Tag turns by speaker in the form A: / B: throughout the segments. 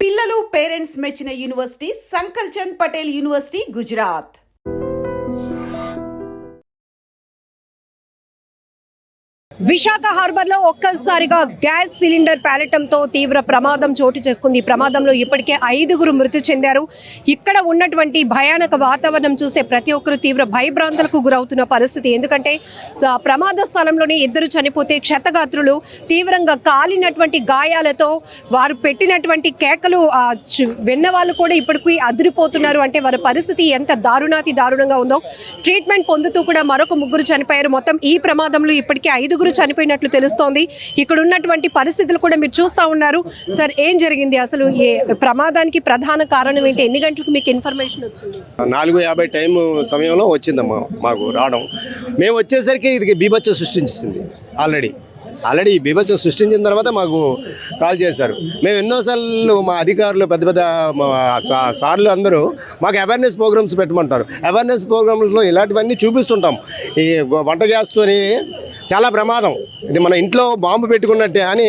A: పిల్లలు పేరెంట్స్ మెచ్చిన university Sankalchand Patel university Gujarat.
B: Visakha హార్బర్లో ఒక్కసారిగా గ్యాస్ సిలిండర్ పేలటంతో తీవ్ర ప్రమాదం చోటు చేసుకుంది. ఈ ప్రమాదంలో ఇప్పటికే ఐదుగురు మృతి చెందారు. ఇక్కడ ఉన్నటువంటి భయానక వాతావరణం చూస్తే ప్రతి ఒక్కరు తీవ్ర భయభ్రాంతులకు గురవుతున్న పరిస్థితి. ఎందుకంటే ప్రమాద స్థలంలోనే ఇద్దరు చనిపోతే క్షతగాత్రులు తీవ్రంగా కాలినటువంటి గాయాలతో వారు పెట్టినటువంటి కేకలు విన్న వాళ్ళు కూడా ఇప్పటికీ అదిరిపోతున్నారు. అంటే వారి పరిస్థితి ఎంత దారుణాతి దారుణంగా ఉందో. ట్రీట్మెంట్ పొందుతూ కూడా మరొక ముగ్గురు చనిపోయారు. మొత్తం ఈ ప్రమాదంలో ఇప్పటికే ఐదుగురు చనిపోయినట్లు తెలుస్తోంది. ఇక్కడ ఉన్నటువంటి పరిస్థితులు కూడా మీరు చూస్తూ ఉన్నారు. సార్ ఏం జరిగింది? అసలు ఏ ప్రమాదానికి ప్రధాన కారణం ఏంటి? ఎన్ని గంటలకు మీకు ఇన్ఫర్మేషన్ వచ్చింది?
C: నాలుగు యాభై టైం సమయంలో వచ్చిందమ్మా మాకు రావడం. మేము వచ్చేసరికి ఇది బీభత్సం సృష్టించింది ఆల్రెడీ. ఆల్రెడీ ఈ బీభత్సం సృష్టించిన తర్వాత మాకు కాల్ చేశారు. మేము ఎన్నోసార్లు మా అధికారులు పెద్ద పెద్ద మా సార్లు అందరూ మాకు అవేర్నెస్ ప్రోగ్రామ్స్ పెట్టమంటారు. అవేర్నెస్ ప్రోగ్రామ్స్లో ఇలాంటివన్నీ చూపిస్తుంటాం. ఈ వంట గ్యాస్తోని చాలా ప్రమాదం. ఇది మన ఇంట్లో బాంబు పెట్టుకున్నట్టే అని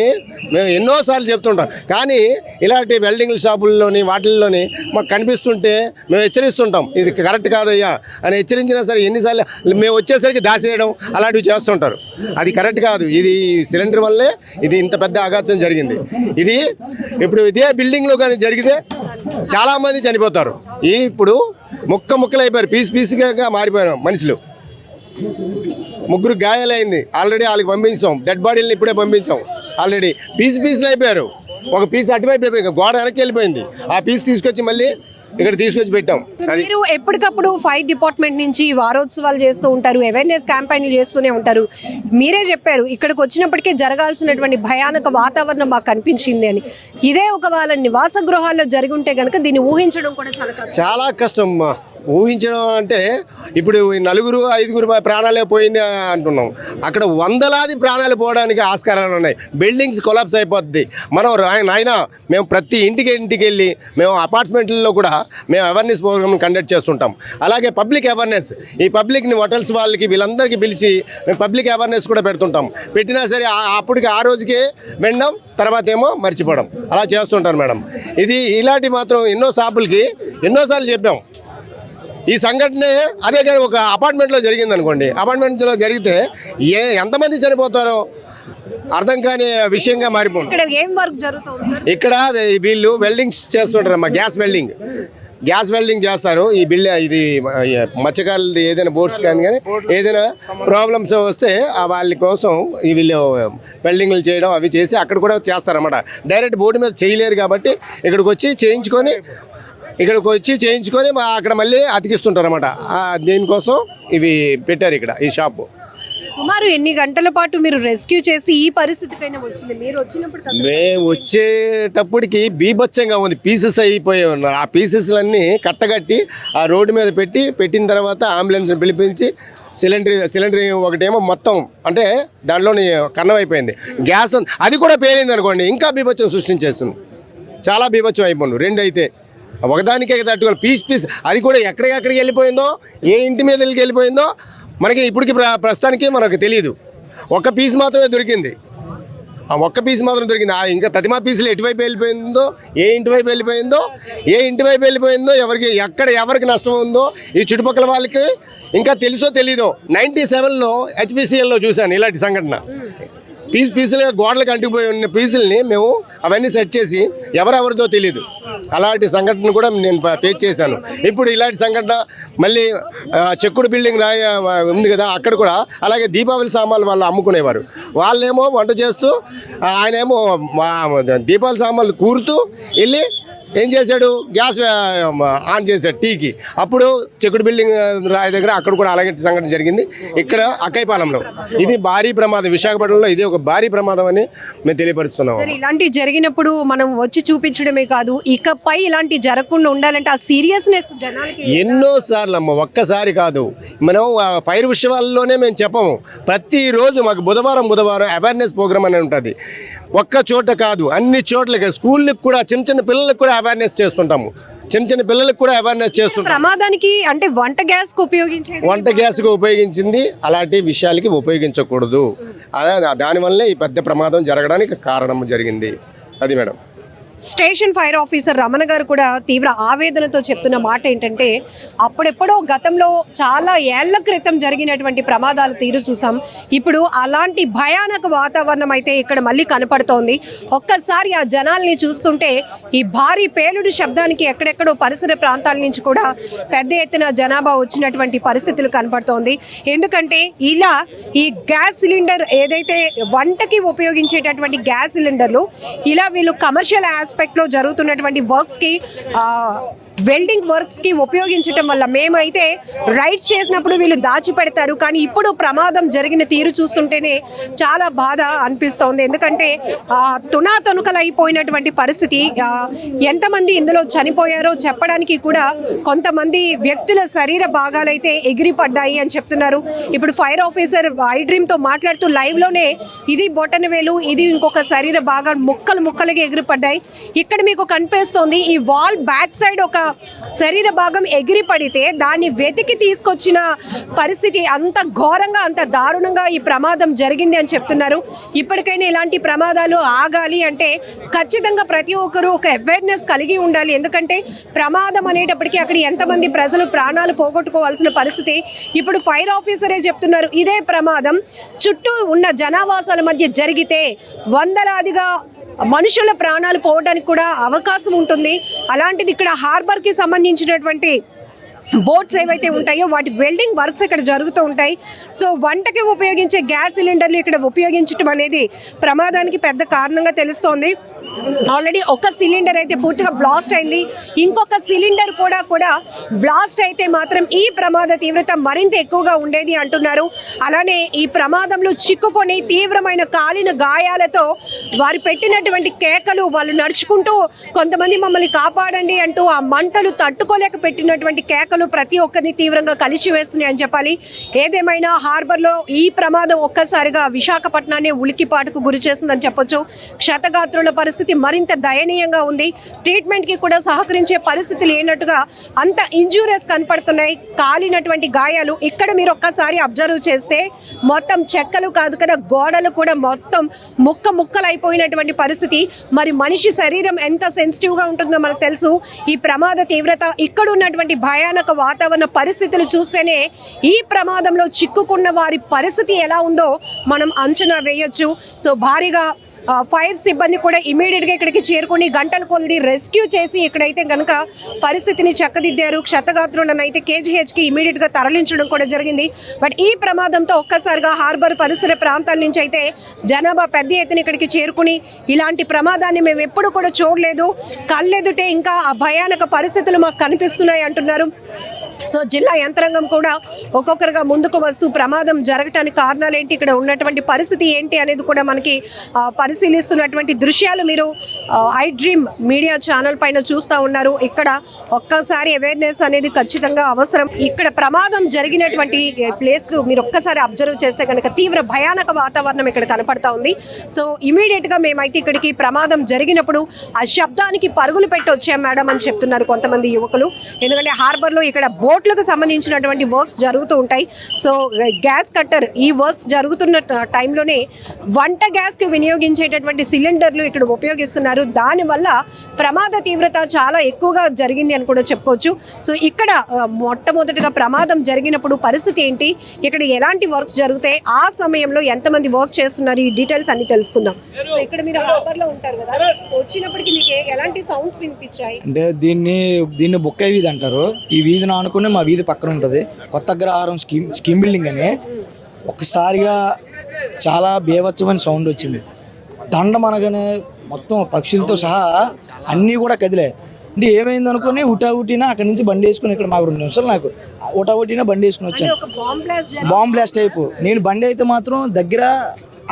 C: మేము ఎన్నోసార్లు చెప్తుంటాం. కానీ ఇలాంటి వెల్డింగ్ షాపుల్లోని వాటిల్లోని మాకు కనిపిస్తుంటే మేము హెచ్చరిస్తుంటాం. ఇది కరెక్ట్ కాదయ్యా అని హెచ్చరించినా సరే ఎన్నిసార్లు మేము వచ్చేసరికి దాసేయడం అలాంటివి చేస్తుంటారు. అది కరెక్ట్ కాదు. ఇది సిలిండర్ వల్లే ఇది ఇంత పెద్ద ఆఘాతం జరిగింది. ఇది ఇప్పుడు ఇదే బిల్డింగ్లో కానీ జరిగితే చాలామంది చనిపోతారు. ఈ ఇప్పుడు ముక్క ముక్కలు అయిపోయారు పీస్ పీస్గా మారిపోయారు మనుషులు. ముగ్గురు గాయాలైంది. ఆల్రెడీ వాళ్ళకి పంపించాం. డెడ్ బాడీలను ఇప్పుడే పంపించాం. ఆల్రెడీ పీస్ పీసులు అయిపోయారు. ఒక పీస్ అటువైపు అయిపోయింది. గోడ వెనక్కి వెళ్ళిపోయింది. ఆ పీస్ తీసుకొచ్చి మళ్ళీ ఇక్కడ తీసుకొచ్చి పెట్టాం.
B: మీరు ఎప్పటికప్పుడు ఫైర్ డిపార్ట్మెంట్ నుంచి వారోత్సవాలు చేస్తూ ఉంటారు అవేర్నెస్ క్యాంపెయిన్లు చేస్తూనే ఉంటారు. మీరే చెప్పారు ఇక్కడికి వచ్చినప్పటికీ జరగాల్సినటువంటి భయానక వాతావరణం మాకు కనిపించింది అని. ఇదే ఒక వాళ్ళ నివాస గృహాల్లో జరిగి ఉంటే కనుక దీన్ని ఊహించడం కూడా చాలా కష్టం.
C: చాలా కష్టం. ఊహించడం అంటే ఇప్పుడు ఈ నలుగురు ఐదుగురు ప్రాణాలే పోయింది అంటున్నాం. అక్కడ వందలాది ప్రాణాలు పోవడానికి ఆస్కారాలు ఉన్నాయి. బిల్డింగ్స్ కొలాప్స్ అయిపోద్ది. మనం ఆయన నాయన మేము ప్రతి ఇంటికి ఇంటికి వెళ్ళి మేము అపార్ట్మెంట్లలో కూడా మేము అవేర్నెస్ ప్రోగ్రామ్ కండక్ట్ చేస్తుంటాం. అలాగే పబ్లిక్ అవేర్నెస్. ఈ పబ్లిక్ని హోటల్స్ వాళ్ళకి వీళ్ళందరికీ పిలిచి మేము పబ్లిక్ అవేర్నెస్ కూడా పెడుతుంటాం. పెట్టినా సరే అప్పటికి ఆ రోజుకే వినడం తర్వాత ఏమో మర్చిపోవడం. అలా చేస్తుంటారు మేడం. ఇది ఇలాంటి మాత్రం ఎన్నో షాపులకి ఎన్నోసార్లు చెప్పాం. ఈ సంఘటనే అదే కానీ ఒక అపార్ట్మెంట్లో జరిగింది అనుకోండి అపార్ట్మెంట్లో జరిగితే ఏ ఎంతమంది చనిపోతారో అర్థం కాని విషయంగా మారిపోయింది
B: ఇక్కడ ఏం వర్క్ జరుగుతుంది సార్?
C: ఇక్కడ వీ- వీళ్ళు వెల్డింగ్స్ చేస్తుంటారమ్మా గ్యాస్ వెల్డింగ్. గ్యాస్ వెల్డింగ్ చేస్తారు. ఈ బిల్డ్ ఇది మత్స్యకారులది ఏదైనా బోట్స్ కానీ కానీ ఏదైనా ప్రాబ్లమ్స్ వస్తే ఆ వాళ్ళ కోసం ఈ వీళ్ళు వెల్డింగ్లు చేయడం అవి చేసి అక్కడ కూడా చేస్తారన్నమాట. డైరెక్ట్ బోర్డు మీద చేయలేరు కాబట్టి ఇక్కడికి వచ్చి చేయించుకొని ఇక్కడికి వచ్చి చేయించుకొని అక్కడ మళ్ళీ అతికిస్తుంటారు అనమాట దీనికోసం? ఇవి పెట్టారు ఇక్కడ ఈ షాపు.
B: సుమారు ఎన్ని గంటల పాటు మీరు రెస్క్యూ చేసి ఈ పరిస్థితికైనా వచ్చింది? మీరు వచ్చినప్పుడు
C: మేము వచ్చేటప్పటికి బీభత్సంగా ఉంది. పీసెస్ అయిపోయి ఉన్నారు. ఆ పీసెస్లన్నీ కట్టగట్టి ఆ రోడ్డు మీద పెట్టి పెట్టిన తర్వాత అంబులెన్స్ పిలిపించి సిలిండర్ సిలిండర్ ఒకటేమో మొత్తం అంటే దాంట్లోని కన్నం అయిపోయింది. గ్యాస్ అది కూడా పేలింది అనుకోండి ఇంకా బీభత్సం సృష్టించేస్తుంది. చాలా బీభత్సం అయిపోయింది. రెండు అయితే. ఒకదానికే తట్టుకోవాలి పీస్ పీస్. అది కూడా ఎక్కడికి వెళ్ళిపోయిందో ఏ ఇంటి మీద వెళ్ళిపోయిందో మనకి ఇప్పటికి ప్ర- ప్రస్తుతానికి మనకు తెలియదు ఒక్క పీస్ మాత్రమే దొరికింది. ఆ ఒక్క పీస్ మాత్రం దొరికింది. ఆ ఇంకా తతిమా పీసులు ఎటువైపు వెళ్ళిపోయిందో ఏ ఇంటి వైపు వెళ్ళిపోయిందో ఏ ఇంటి వైపు వెళ్ళిపోయిందో ఎవరికి ఎక్కడ ఎవరికి నష్టం ఉందో ఈ చుట్టుపక్కల వాళ్ళకి ఇంకా తెలుసో తెలీదో. నైంటీ సెవెన్లో హెచ్పిసిఎల్లో చూశాను ఇలాంటి సంఘటన. పీస్ పీసులుగా గోడలకు అంటుకుపోయి ఉన్న పీసుల్ని మేము అవన్నీ సెట్ చేసి ఎవరెవరిదో తెలియదు అలాంటి సంఘటన కూడా నేను ఫేస్ చేశాను. ఇప్పుడు ఇలాంటి సంఘటన మళ్ళీ చెక్కుడు బిల్డింగ్ రాయ ఉంది కదా అక్కడ కూడా అలాగే దీపావళి సామాన్లు వాళ్ళు అమ్ముకునేవారు. వాళ్ళేమో వంట చేస్తూ ఆయనేమో దీపావళి సామాన్లు కూరుతూ వెళ్ళి ఏం చేశాడు? గ్యాస్ ఆన్ చేశాడు టీకి. అప్పుడు చెక్కుడు బిల్డింగ్ రాయి దగ్గర అక్కడ కూడా అలాగే సంఘటన జరిగింది. ఇక్కడ అక్కైపాలెంలో ఇది భారీ ప్రమాదం. విశాఖపట్నంలో ఇది ఒక భారీ ప్రమాదం అని మేము తెలియపరుస్తున్నాం.
B: ఇలాంటివి జరిగినప్పుడు మనం వచ్చి చూపించడమే కాదు ఇకపై ఇలాంటి జరగకుండా ఉండాలంటే ఆ సీరియస్నెస్
C: ఎన్నో సార్లు అమ్మ ఒక్కసారి కాదు. మనం ఫైర్ విషయాల్లోనే మేము చెప్పము. ప్రతిరోజు మాకు బుధవారం బుధవారం అవేర్నెస్ ప్రోగ్రామ్ అని ఉంటుంది. ఒక్క చోట కాదు అన్ని చోట్లకి స్కూళ్ళకి కూడా చిన్న చిన్న పిల్లలకు కూడా అవేర్నెస్ చేస్తుంటాము. చిన్న చిన్న పిల్లలకు కూడా అవేర్నెస్ చేస్తుంటాం
B: ప్రమాదానికి అంటే వంట గ్యాస్కు ఉపయోగించేది
C: వంట గ్యాస్గా ఉపయోగించింది అలాంటి విషయాలకి ఉపయోగించకూడదు. అదే దానివల్లే ఈ పెద్ద ప్రమాదం జరగడానికి కారణం జరిగింది. అది madam.
B: Station fire officer Ramana garu కూడా తీవ్ర ఆవేదనతో చెప్తున్న మాట ఏంటంటే అప్పుడెప్పుడో గతంలో చాలా ఏళ్ళ క్రితం జరిగినటువంటి ప్రమాదాలు తీరు చూసాం. ఇప్పుడు అలాంటి భయానక వాతావరణం అయితే ఇక్కడ మళ్ళీ కనపడుతోంది. ఒక్కసారి ఆ జనాల్ని చూస్తుంటే ఈ భారీ పేలుడు శబ్దానికి ఎక్కడెక్కడో పరిసర ప్రాంతాల నుంచి కూడా పెద్ద ఎత్తున జనాభా వచ్చినటువంటి పరిస్థితులు కనపడుతోంది. ఎందుకంటే ఇలా ఈ గ్యాస్ సిలిండర్ ఏదైతే వంటకి ఉపయోగించేటటువంటి గ్యాస్ సిలిండర్లు ఇలా వీళ్ళు కమర్షియల్ ఆస్పెక్ట్లో జరుగుతున్నటువంటి వర్క్స్కి వెల్డింగ్ వర్క్స్కి ఉపయోగించటం వల్ల మేమైతే రైడ్ చేసినప్పుడు వీళ్ళు దాచిపెడతారు. కానీ ఇప్పుడు ప్రమాదం జరిగిన తీరు చూస్తుంటేనే చాలా బాధ అనిపిస్తోంది. ఎందుకంటే ఆ, తునాతునకలైపోయినటువంటి పరిస్థితి ఎంతమంది ఇందులో చనిపోయారో చెప్పడానికి కూడా కొంతమంది వ్యక్తుల శరీర భాగాలైతే ఎగిరిపడ్డాయి అని చెప్తున్నారు. ఇప్పుడు ఫైర్ ఆఫీసర్ ఐ డ్రీమ్తో మాట్లాడుతూ లైవ్లోనే ఇది బొటనవేలు ఇది ఇంకొక శరీర భాగం ముక్కలు ముక్కలుగా ఎగిరిపడ్డాయి. ఇక్కడ మీకు కనిపిస్తోంది ఈ వాల్ బ్యాక్ సైడ్ ఒక శరీర భాగం ఎగిరి పడితే దాన్ని వెతికి తీసుకొచ్చిన పరిస్థితి అంత ఘోరంగా అంత దారుణంగా ఈ ప్రమాదం జరిగింది అని చెప్తున్నారు. ఇప్పటికైనా ఇలాంటి ప్రమాదాలు ఆగాలి అంటే ఖచ్చితంగా ప్రతి ఒక్కరూ ఒక అవేర్నెస్ కలిగి ఉండాలి. ఎందుకంటే ప్రమాదం అనేటప్పటికీ అక్కడ ఎంతమంది ప్రజలు ప్రాణాలు పోగొట్టుకోవాల్సిన పరిస్థితి ఇప్పుడు ఫైర్ ఆఫీసరే చెప్తున్నారు. ఇదే ప్రమాదం చుట్టూ ఉన్న జనావాసాల మధ్య జరిగితే వందలాదిగా మనుషుల ప్రాణాలు పోవడానికి కూడా అవకాశం ఉంటుంది. అలాంటిది ఇక్కడ హార్బర్కి సంబంధించినటువంటి బోట్స్ ఏవైతే ఉంటాయో వాటి వెల్డింగ్ వర్క్స్ ఇక్కడ జరుగుతూ ఉంటాయి. సో వంటకి ఉపయోగించే గ్యాస్ సిలిండర్లు ఇక్కడ ఉపయోగించడం అనేది ప్రమాదానికి పెద్ద కారణంగా తెలుస్తోంది. ఆల్రెడీ ఒక సిలిండర్ అయితే పూర్తిగా బ్లాస్ట్ అయింది. ఇంకొక సిలిండర్ కూడా కూడా బ్లాస్ట్ అయితే మాత్రం ఈ ప్రమాద తీవ్రత మరింత ఎక్కువగా ఉండేది అంటున్నారు. అలానే ఈ ప్రమాదంలో చిక్కుకొని తీవ్రమైన కాలిన గాయాలతో వారు పెట్టినటువంటి కేకలు వాళ్ళు నడుచుకుంటూ కొంతమంది మమ్మల్ని కాపాడండి అంటూ ఆ మంటలు తట్టుకోలేక పెట్టినటువంటి కేకలు ప్రతి ఒక్కరిని తీవ్రంగా కలిసి వేస్తున్నాయి అని చెప్పాలి. ఏదేమైనా హార్బర్లో ఈ ప్రమాదం ఒక్కసారిగా విశాఖపట్నాన్ని ఉలికిపాటుకు గురి చేసిందని చెప్పొచ్చు. క్షతగాత్రుల పరిస్థితి మరింత దయనీయంగా ఉంది. ట్రీట్మెంట్కి కూడా సహకరించే పరిస్థితి లేనట్టుగా అంత ఇంజూరియస్ కనపడుతున్నాయి. కాలినటువంటి గాయాలు ఇక్కడ మీరు ఒక్కసారి అబ్జర్వ్ చేస్తే మొత్తం చెక్కలు కాదు కదా గోడలు కూడా మొత్తం ముక్క ముక్కలైపోయినటువంటి పరిస్థితి. మరి మనిషి శరీరం ఎంత సెన్సిటివ్గా ఉంటుందో మనకు తెలుసు. ఈ ప్రమాద తీవ్రత ఇక్కడ ఉన్నటువంటి భయానక వాతావరణ పరిస్థితులు చూస్తేనే ఈ ప్రమాదంలో చిక్కుకున్న వారి పరిస్థితి ఎలా ఉందో మనం అంచనా వేయొచ్చు. సో భారీగా ఫైర్ సిబ్బంది కూడా ఇమీడియట్గా ఇక్కడికి చేరుకొని గంటల కొలిది రెస్క్యూ చేసి ఇక్కడైతే కనుక పరిస్థితిని చక్కదిద్దారు. క్షతగాత్రులను అయితే కేజీహెచ్కి ఇమీడియట్గా తరలించడం కూడా జరిగింది. బట్ ఈ ప్రమాదంతో ఒక్కసారిగా హార్బర్ పరిసర ప్రాంతాల నుంచి అయితే జనాభా పెద్ద ఎత్తున ఇక్కడికి చేరుకుని ఇలాంటి ప్రమాదాన్ని మేము ఎప్పుడు కూడా చూడలేదు. కళ్ళెదుటే ఇంకా ఆ భయానక పరిస్థితులు మాకు కనిపిస్తున్నాయి అంటున్నారు. సో జిల్లా యంత్రాంగం కూడా ఒక్కొక్కరుగా ముందుకు వస్తూ ప్రమాదం జరగటానికి కారణాలు ఏంటి? ఇక్కడ ఉన్నటువంటి పరిస్థితి ఏంటి అనేది కూడా మనకి పరిశీలిస్తున్నటువంటి దృశ్యాలు మీరు ఐ డ్రీమ్ మీడియా ఛానల్ పైన చూస్తూ ఉన్నారు. ఇక్కడ ఒక్కసారి అవేర్నెస్ అనేది ఖచ్చితంగా అవసరం. ఇక్కడ ప్రమాదం జరిగినటువంటి ప్లేస్లు మీరు ఒక్కసారి అబ్జర్వ్ చేస్తే కనుక తీవ్ర భయానక వాతావరణం ఇక్కడ కనపడతా ఉంది. సో ఇమీడియట్గా మేమైతే ఇక్కడికి ప్రమాదం జరిగినప్పుడు ఆ శబ్దానికి పరుగులు పెట్టి వచ్చాం మేడం అని చెప్తున్నారు కొంతమంది యువకులు. ఎందుకంటే హార్బర్లో ఇక్కడ బోట్లకు సంబంధించినటువంటి వర్క్స్ జరుగుతూ ఉంటాయి. సో గ్యాస్ కట్టర్ ఈ వర్క్స్ జరుగుతున్న టైంలోనే వంట గ్యాస్కి వినియోగించేటటువంటి సిలిండర్లు ఇక్కడ ఉపయోగిస్తున్నారు. దానివల్ల ప్రమాద తీవ్రత చాలా ఎక్కువగా జరిగింది అని కూడా చెప్పుకోవచ్చు. సో ఇక్కడ మొట్టమొదటిగా ప్రమాదం జరిగినప్పుడు పరిస్థితి ఏంటి? ఇక్కడ ఎలాంటి వర్క్స్ జరుగుతాయి? ఆ సమయంలో ఎంతమంది వర్క్ చేస్తున్నారు? ఈ డీటెయిల్స్ అన్ని తెలుసుకుందాం. సో ఇక్కడ మీరు హార్బర్లో ఉంటారు కదా వచ్చినప్పటికి మీకు ఎలాంటి సౌండ్స్ వినిపించాయి?
D: అంటే దీన్ని దీన్ని బుక్క వీధి అంటారు. ఈ వీధిని ఆనుకుని మా వీధి పక్కన ఉంటుంది. కొత్త అగ్రహారం స్కీమ్ స్కీమ్ బిల్డింగ్ అని. ఒక్కసారిగా చాలా బేవచ్చమైన సౌండ్ వచ్చింది. దండం అనగానే మొత్తం పక్షులతో సహా అన్నీ కూడా కదిలే. అంటే ఏమైంది అనుకుని ఉటా ఉటినా అక్కడి నుంచి బండి వేసుకుని ఇక్కడ మాకు రెండు నిమిషాలు నాకు ఉటా ఉటినా బండి వేసుకుని వచ్చాను.
B: బాంబ్ బ్లాస్ట్
D: టైపు నేను బండి అయితే మాత్రం దగ్గర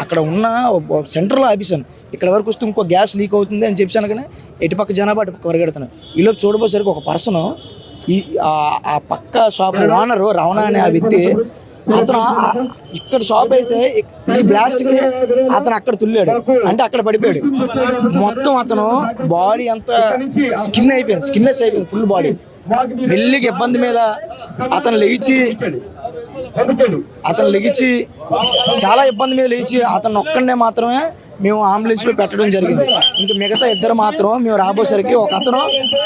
D: అక్కడ ఉన్న సెంటర్లో ఆపేసాను ఇక్కడ వరకు వస్తే ఇంకో గ్యాస్ లీక్ అవుతుంది అని చెప్పాను కానీ ఎటుపక్క జనాభా అటు పక్క పరిగెడుతున్నాను ఈలోపు చూడబోసరికి ఒక పర్సన్ ఈ ఆ- ఆ పక్క షాప్ ఓనరు రవణ అనే ఆ వ్యక్తి అతను ఇక్కడ షాప్ అయితే ఈ బ్లాస్ట్కి అతను అక్కడ తుల్లాడు. అంటే అక్కడ పడిపోయాడు. మొత్తం అతను బాడీ అంతా స్కిన్ అయిపోయింది. స్కిన్లెస్ అయిపోయింది ఫుల్ బాడీ మెల్లిగా ఇబ్బంది మీద అతను లేచి అతను లెగిచి చాలా ఇబ్బంది మీద లేచి అతను ఒక్కడనే మాత్రమే మేము అంబులెన్స్లో పెట్టడం జరిగింది. ఇంకా మిగతా ఇద్దరు మాత్రం మేము రాబోసరికి ఒక అతను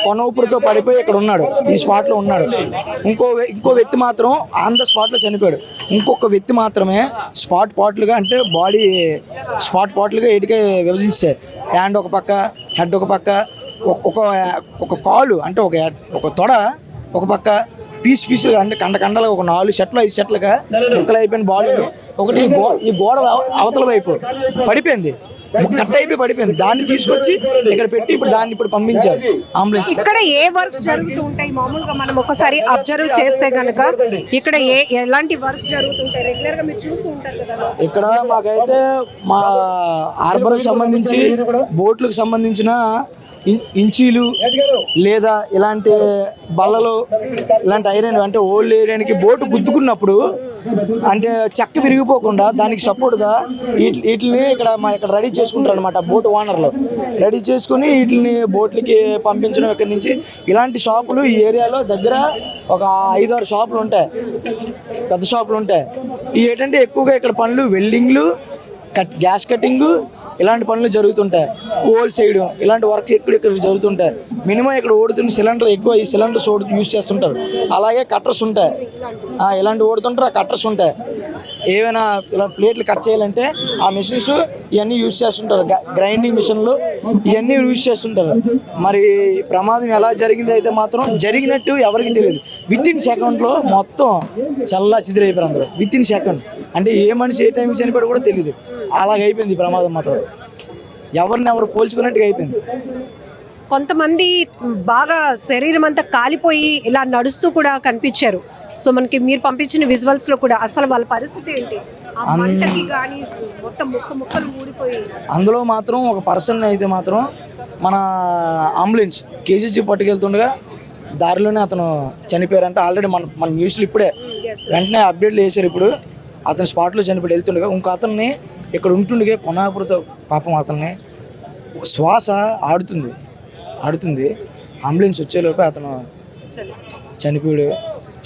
D: కొన ఊపిరితో పడిపోయి ఇక్కడ ఉన్నాడు ఈ స్పాట్లో ఉన్నాడు. ఇంకో ఇంకో వ్యక్తి మాత్రం ఆన్ ద స్పాట్లో చనిపోయాడు. ఇంకొక వ్యక్తి మాత్రమే స్పాట్ పాట్లుగా అంటే బాడీ స్పాట్ పాట్లుగా ఎటుకే విభజించాయి హ్యాండ్ ఒక పక్క హెడ్ ఒక పక్క ఒక- ఒక కాలు అంటే ఒక ఒక తొడ ఒక పక్క పీస్ పీస్ అంటే కండ కండలు ఒక నాలుగు సెట్లు ఐదు సెట్లుగా ముక్కలు అయిపోయిన బాల్ ఒకటి ఈ గోడ అవ- అవతల వైపు పడిపోయింది. కట్ అయిపోయి పడిపోయింది. దాన్ని తీసుకొచ్చి ఇక్కడ పెట్టి ఇప్పుడు దాన్ని ఇప్పుడు పంపించారు. అంబులెన్స్
B: ఇక్కడ ఏ వర్క్స్ జరుగుతూ ఉంటాయి? మామూలుగా మనం ఒకసారి అబ్జర్వ్ చేస్తే గనక ఇక్కడ ఏ ఎలాంటి వర్క్స్ జరుగుతుంటాయి? రెగ్యులర్గా మీరు చూస్తూ ఉంటారు కదా
D: ఇక్కడ మాకైతే మా హార్బర్కి సంబంధించి బోట్లకు సంబంధించిన ఇంచీలు లేదా ఇలాంటి బల్లలు ఇలాంటి ఐరన్ అంటే ఓల్డ్ ఏరియానికి బోటు గుద్దుకున్నప్పుడు అంటే చెక్క విరిగిపోకుండా దానికి సపోర్ట్గా వీటిని ఇక్కడ మా ఇక్కడ రెడీ చేసుకుంటారు అనమాట బోట్ ఓనర్లు. రెడీ చేసుకుని వీటిని బోట్లకి పంపించడం ఇక్కడి నుంచి. ఇలాంటి షాపులు ఈ ఏరియాలో దగ్గర ఒక ఐదు ఆరు షాపులు ఉంటాయి. పెద్ద షాపులు ఉంటాయి. ఏంటంటే ఎక్కువగా ఇక్కడ పనులు వెల్డింగ్లు కట్ గ్యాస్ కటింగ్ ఇలాంటి పనులు జరుగుతుంటాయి. హోల్ సైడ్ ఇలాంటి వర్క్స్ ఎక్కువ ఇక్కడ జరుగుతుంటాయి. మినిమం ఇక్కడ ఓడుతున్న సిలిండర్ ఎక్కువ ఈ సిలిండర్స్ ఓడు యూజ్ చేస్తుంటారు. అలాగే కట్టర్స్ ఉంటాయి. ఇలాంటి ఓడుతుంటారు ఆ కట్టర్స్ ఉంటాయి. ఏమైనా ఇలా ప్లేట్లు కట్ చేయాలంటే ఆ మిషన్స్ ఇవన్నీ యూజ్ చేస్తుంటారు. గ్రైండింగ్ మిషన్లు ఇవన్నీ యూజ్ చేస్తుంటారు. మరి ప్రమాదం ఎలా జరిగింది అయితే మాత్రం జరిగినట్టు ఎవరికి తెలియదు. విత్ ఇన్ సెకండ్లో మొత్తం చల్లా చిదిరైపోయారు అందరూ. Within second. అంటే ఏ మనిషి ఏ టైంకి చనిపోయాడు కూడా తెలియదు అలాగైపోయింది ప్రమాదం మాత్రం. ఎవరిని ఎవరు పోల్చుకున్నట్టుగా అయిపోయింది.
B: కొంతమంది బాగా శరీరం అంతా కాలిపోయి ఇలా నడుస్తూ కూడా కనిపించారు. సో మనకి మీరు పంపించిన విజువల్స్లో కూడా అసలు వాళ్ళ పరిస్థితి ఏంటి?
D: అందులో మాత్రం ఒక పర్సన్ అయితే మాత్రం మన అంబులెన్స్ కేజీజీ పట్టుకెళ్తుండగా దారిలోనే అతను చనిపోయారంటే. ఆల్రెడీ మన మన న్యూస్లో ఇప్పుడే. వెంటనే అప్డేట్లు వేశారు ఇప్పుడు. అతను స్పాట్లో చనిపోయి వెళ్తుండగా ఇంకో అతన్ని ఇక్కడ ఉంటుండగా కొనాపురతో పాపం అతన్ని శ్వాస ఆడుతుంది ఆడుతుంది. అంబులెన్స్ వచ్చేలోపే అతను చనిపోయాడు.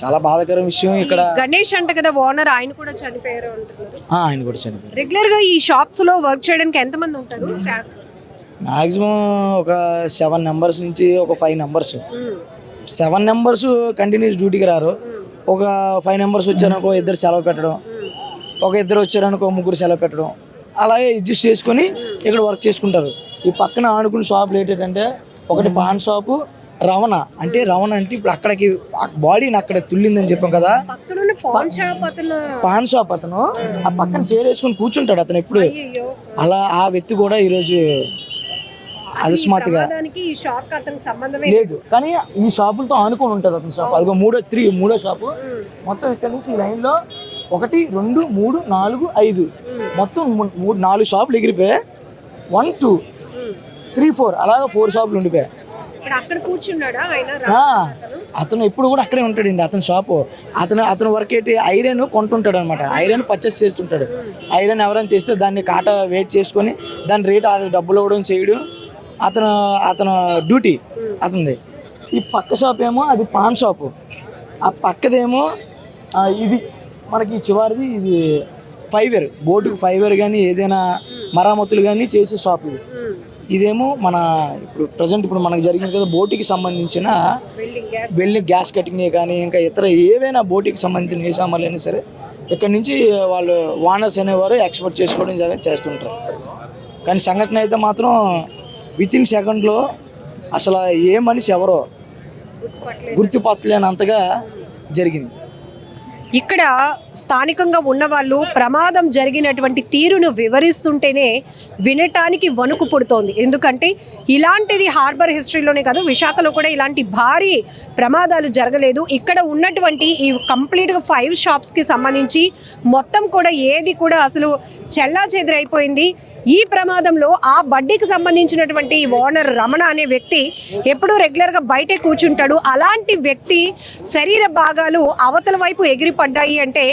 D: చాలా బాధాకరం విషయం ఇక్కడ.
B: గణేష్ అంట కదా ఓనర్ ఆయన కూడా చనిపోయారు
D: ఆయన కూడా చనిపోయాడు.
B: రెగ్యులర్గా ఈ షాప్స్లో వర్క్ చేయడానికి ఎంత మంది ఉంటారు? స్టాఫ్
D: మ్యాక్సిమం ఒక సెవెన్ నెంబర్స్ నుంచి ఒక five numbers seven numbers continues డ్యూటీకి రారు. ఒక ఫైవ్ నెంబర్స్ వచ్చారనుకో ఇద్దరు సెలవు పెట్టడం. ఒక ఇద్దరు వచ్చారనుకో ముగ్గురు సెలవు పెట్టడం. అలాగే అడ్జస్ట్ చేసుకొని ఇక్కడ వర్క్ చేసుకుంటారు. ఈ పక్కన ఆనుకున్న షాపులు ఏంటంటే ఒకటి పాన్ షాపు రవణ. అంటే రవణ అంటే ఇప్పుడు అక్కడికి బాడీని అక్కడ తుల్లిందని చెప్పాం కదా.
B: పాన్ షాప్ అతను.
D: పాన్ షాప్ అతను. ఆ పక్కన చైర్ వేసుకొని కూర్చుంటాడు అతను ఎప్పుడు. అలా ఆ వ్యక్తి కూడా ఈరోజు అకస్మాత్తుగా లేదు. కానీ ఈ షాపులతో ఆనుకొని ఉంటుంది అతని షాప్ అదిగో మూడో త్రీ మూడో షాపు మొత్తం ఇక్కడ నుంచి లైన్లో ఒకటి రెండు మూడు నాలుగు ఐదు. మొత్తం మూడు నాలుగు షాపులు ఎగిరిపోయాయి వన్ టూ త్రీ ఫోర్. అలాగే ఫోర్ షాపులు ఉండిపోయాయి.
B: అక్కడ కూర్చున్నాడా?
D: అతను ఎప్పుడు కూడా అక్కడే ఉంటాడండి అతని షాపు. అతను అతను వర్క్ ఏంటి? ఐరన్ కొంటుంటాడు అనమాట ఐరన్ పర్చేస్ చేస్తుంటాడు. ఐరన్ ఎవరైనా తెస్తే దాన్ని కాట వెయిట్ చేసుకొని దాని రేట్ డబ్బులు ఇవ్వడం చేయడం. అతను అతను డ్యూటీ అతనిది. ఈ పక్క షాప్ ఏమో అది పాన్ షాపు. ఆ పక్కదేమో ఇది మనకి చివరిది ఇది ఫైవర్ బోర్డుకి ఫైవర్ కానీ ఏదైనా మరామతులు కానీ చేసే షాప్ ఇది. ఇదేమో మన ఇప్పుడు ప్రజెంట్ ఇప్పుడు మనకు జరిగింది కదా బోటికి సంబంధించిన వెళ్ళి గ్యాస్ కటింగ్ కానీ ఇంకా ఇతర ఏవైనా బోటికి సంబంధించిన ఏ సామాన్లు అయినా సరే ఇక్కడ నుంచి వాళ్ళు వానర్స్ అనేవారు ఎక్స్పోర్ట్ చేసుకోవడం జరిగి చేస్తుంటారు. కానీ సంఘటన అయితే మాత్రం విత్ ఇన్ సెకండ్లో అసలు ఏ మనిషి ఎవరో గుర్తుపట్టలేనంతగా జరిగింది.
B: ఇక్కడ స్థానికంగా ఉన్నవాళ్ళు ప్రమాదం జరిగినటువంటి తీరును వివరిస్తుంటేనే వినటానికి వణుకు పుడుతోంది. ఎందుకంటే ఇలాంటిది హార్బర్ హిస్టరీలోనే కాదు విశాఖలో కూడా ఇలాంటి భారీ ప్రమాదాలు జరగలేదు. ఇక్కడ ఉన్నటువంటి ఈ కంప్లీట్గా ఫైవ్ షాప్స్కి సంబంధించి మొత్తం కూడా ఏది కూడా అసలు చెల్లా చెదిరైపోయింది ఈ ప్రమాదంలో ఆ బడ్డీకి సంబంధించినటువంటి ఓనర్ రమణ అనే వ్యక్తి ఎప్పుడూ రెగ్యులర్గా బయటే కూర్చుంటాడు. అలాంటి వ్యక్తి శరీర భాగాలు అవతల వైపు ఎగిరి పడ్డాయి అంటే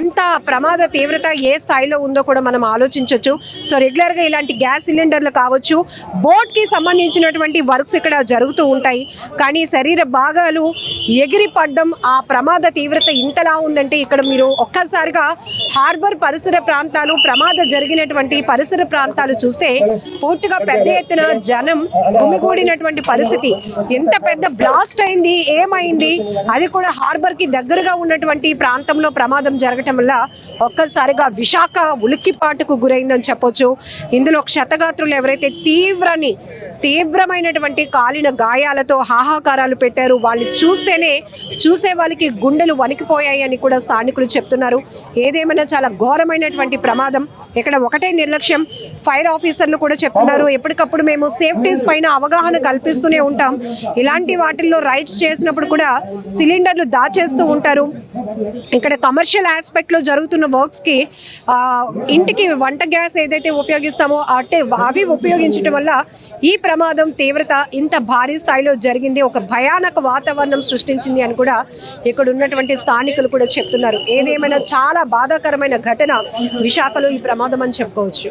B: ఎంత ప్రమాద తీవ్రత ఏ స్థాయిలో ఉందో కూడా మనం ఆలోచించవచ్చు సో రెగ్యులర్గా ఇలాంటి గ్యాస్ సిలిండర్లు కావచ్చు బోట్కి సంబంధించినటువంటి వర్క్స్ ఇక్కడ జరుగుతూ ఉంటాయి. కానీ శరీర భాగాలు ఎగిరి పడ్డం ఆ ప్రమాద తీవ్రత ఇంతలా ఉందంటే ఇక్కడ మీరు ఒక్కసారిగా హార్బర్ పరిసర ప్రాంతాలు ప్రమాద జరిగినటువంటి పరిసర ప్రాంతాలు చూస్తే పూర్తిగా పెద్ద ఎత్తున జనం గుమిగూడినటువంటి పరిస్థితి. ఎంత పెద్ద బ్లాస్ట్ అయింది ఏమైంది? అది కూడా హార్బర్కి దగ్గరగా ఉన్నటువంటి ప్రాంతంలో ప్రమాదం జరగటం వల్ల ఒక్కసారిగా విశాఖ ఉలిక్కిపాటుకు గురైందని చెప్పొచ్చు. ఇందులో క్షతగాత్రులు ఎవరైతే తీవ్రని తీవ్రమైనటువంటి కాలిన గాయాలతో హాహాకారాలు పెట్టారు వాళ్ళు చూస్తేనే చూసే వాళ్ళకి గుండెలు వణికిపోయాయి అని కూడా స్థానికులు చెప్తున్నారు. ఏదేమైనా చాలా ఘోరమైనటువంటి ప్రమాదం. ఇక్కడ ఒకటే నిర్లక్ష్యం ఫైర్ ఆఫీసర్లు కూడా చెప్తున్నారు. ఎప్పటికప్పుడు మేము సేఫ్టీస్ పైన అవగాహన కల్పిస్తూనే ఉంటాం. ఇలాంటి వాటిల్లో రైడ్స్ చేసినప్పుడు కూడా సిలిండర్లు దాచేస్తూ ఉంటారు. ఇక్కడ కమర్షియల్ ఆస్పెక్ట్లో జరుగుతున్న వర్క్స్కి ఆ, ఇంటికి వంట గ్యాస్ ఏదైతే ఉపయోగిస్తామో అంటే అవి ఉపయోగించడం వల్ల ఈ ప్రమాదం తీవ్రత ఇంత భారీ స్థాయిలో జరిగింది. ఒక భయానక వాతావరణం సృష్టించింది అని కూడా ఇక్కడ ఉన్నటువంటి స్థానికులు కూడా చెప్తున్నారు. ఏదేమైనా చాలా బాధాకరమైన ఘటన విశాఖలో ఈ ప్రమాదం అని చెప్పుకోవచ్చు.